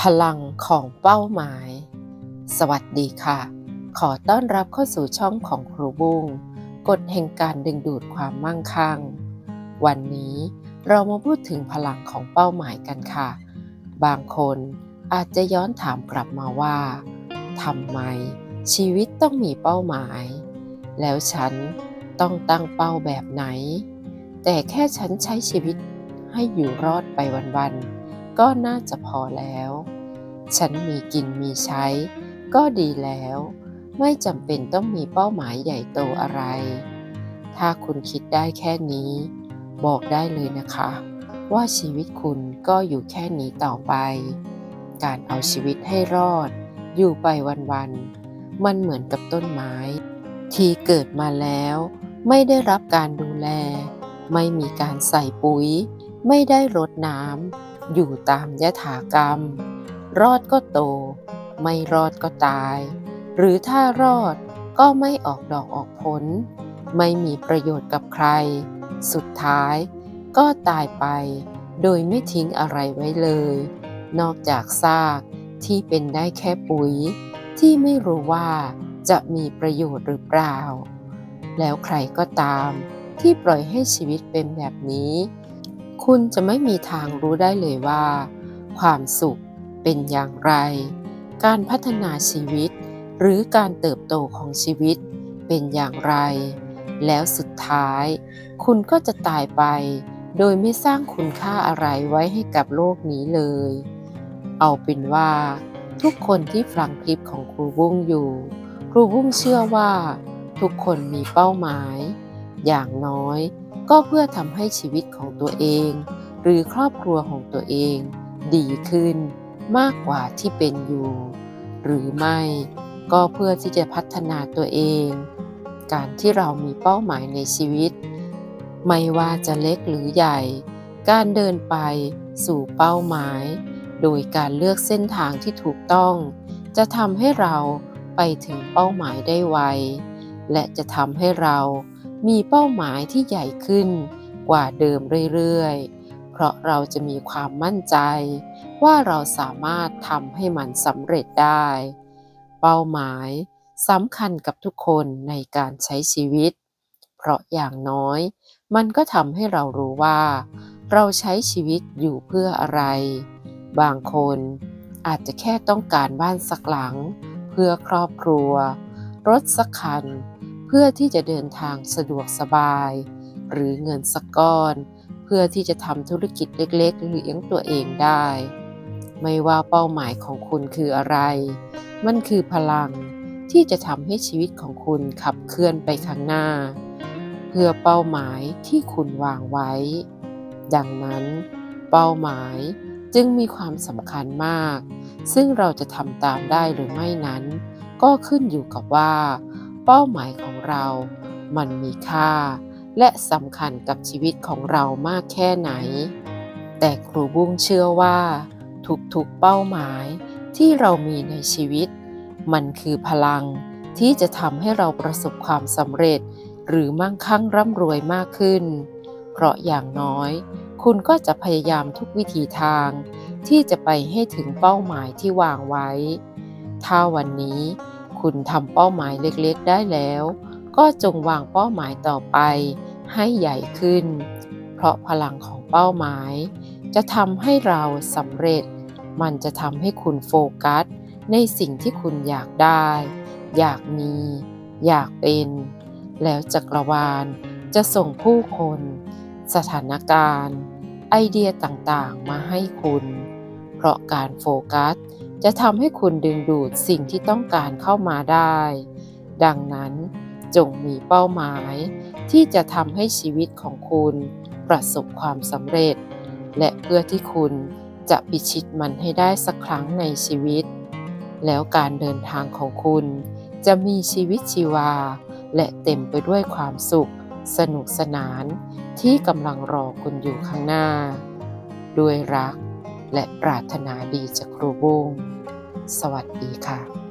พลังของเป้าหมาย สวัสดีค่ะ ขอต้อนรับเข้าสู่ช่องของครูบุ้งกฎแห่งการดึงดูดความมั่งคั่ง วันนี้เรามาพูดถึงพลังของเป้าหมายกันค่ะ บางคนอาจจะย้อนถามกลับมาว่าทำไมชีวิตต้องมีเป้าหมาย แล้วฉันต้องตั้งเป้าแบบไหน แต่แค่ฉันใช้ชีวิตให้อยู่รอดไปวันๆ ก็น่าจะพอแล้ว ฉันมีกินมีใช้ ก็ดีแล้ว ไม่จำเป็นต้องมีเป้าหมายใหญ่โตอะไร ถ้าคุณคิดได้แค่นี้ บอกได้เลยนะคะ ว่าชีวิตคุณก็อยู่แค่นี้ต่อไป การเอาชีวิตให้รอด อยู่ไปวันๆ มันเหมือนกับต้นไม้ ที่เกิดมาแล้ว ไม่ได้รับการดูแล ไม่มีการใส่ปุ๋ย ไม่ได้รดน้ำ อยู่ตามยถากรรม รอดก็โต ไม่รอดก็ตาย หรือถ้ารอดก็ไม่ออกดอกออกผล ไม่มีประโยชน์กับใคร สุดท้ายก็ตายไป โดยไม่ทิ้งอะไรไว้เลย นอกจากซากที่เป็นได้แค่ปุ๋ย ที่ไม่รู้ว่าจะมีประโยชน์หรือเปล่า แล้วใครก็ตามที่ปล่อยให้ชีวิตเป็นแบบนี้ คุณจะไม่มีทางรู้ได้เลยว่า ความสุขเป็นอย่างไร การพัฒนาชีวิต หรือการเติบโตของชีวิตเป็นอย่างไร แล้วสุดท้าย คุณก็จะตายไป โดยไม่สร้างคุณค่าอะไรไว้ให้กับโลกนี้เลย เอาเป็นว่า ทุกคนที่ฟังคลิปของครูบุ้งอยู่ ครูบุ้งเชื่อว่า ทุกคนมีเป้าหมาย อย่างน้อย ก็เพื่อทำให้ชีวิตของตัวเอง หรือครอบครัวของตัวเอง ดีขึ้นมากกว่าที่เป็นอยู่ หรือไม่ก็เพื่อที่จะพัฒนาตัวเอง การที่เรามีเป้าหมายในชีวิต ไม่ว่าจะเล็กหรือใหญ่ การเดินไปสู่เป้าหมาย โดยการเลือกเส้นทางที่ถูกต้อง จะทำให้เราไปถึงเป้าหมายได้ไว และจะทำให้เรา มีเป้าหมายที่ใหญ่ขึ้นกว่าเดิมเรื่อยๆ เพราะเราจะมีความมั่นใจ ว่าเราสามารถทำให้มันสำเร็จได้ เป้าหมายสำคัญกับทุกคนในการใช้ชีวิต เพราะอย่างน้อย มันก็ทำให้เรารู้ว่า เราใช้ชีวิตอยู่เพื่ออะไร บางคนอาจจะแค่ต้องการบ้านสักหลัง เพื่อครอบครัว รถสักคัน เพื่อที่จะเดินทางสะดวกสบาย หรือเงินสักก้อน เพื่อที่จะทำธุรกิจเล็กๆ หรือเลี้ยงตัวเองได้ ไม่ว่าเป้าหมายของคุณคืออะไร มันคือพลังที่จะทำให้ชีวิตของคุณขับเคลื่อนไปข้างหน้า เพื่อเป้าหมายที่คุณวางไว้ ดังนั้น เป้าหมายจึงมีความสำคัญมาก ซึ่งเราจะทำตามได้หรือไม่นั้น ก็ขึ้นอยู่กับว่า เป้าหมายของเรา มันมีค่า และสำคัญกับชีวิตของเรามากแค่ไหน แต่ครูบุ้งเชื่อว่า ทุกๆเป้าหมายที่เรามีในชีวิต มันคือพลังที่จะทำให้เราประสบความสำเร็จ หรือมั่งคั่งร่ำรวยมากขึ้น เพราะอย่างน้อย คุณก็จะพยายามทุกวิธีทาง ที่จะไปให้ถึงเป้าหมายที่วางไว้ ถ้าวันนี้ คุณทำเป้าหมายเล็กๆได้แล้ว ก็จงวางเป้าหมายต่อไป ให้ใหญ่ขึ้น เพราะพลังของเป้าหมาย จะทำให้เราสำเร็จ มันจะทำให้คุณโฟกัส ในสิ่งที่คุณอยากได้ อยากมี อยากเป็น แล้วจักรวาลจะส่งผู้คน สถานการณ์ ไอเดียต่างๆ มาให้คุณ เพราะการโฟกัส จะทำให้คุณดึงดูดสิ่งที่ต้องการเข้ามาได้ ดังนั้นจงมีเป้าหมายที่จะทำให้ชีวิตของคุณประสบความสำเร็จ และเพื่อที่คุณจะพิชิตมันให้ได้สักครั้งในชีวิต แล้วการเดินทางของคุณจะมีชีวิตชีวา และเต็มไปด้วยความสุข สนุกสนานที่กำลังรอคุณอยู่ข้างหน้า ด้วยรัก และปรารถนาดีจากครูบุ้งสวัสดีค่ะ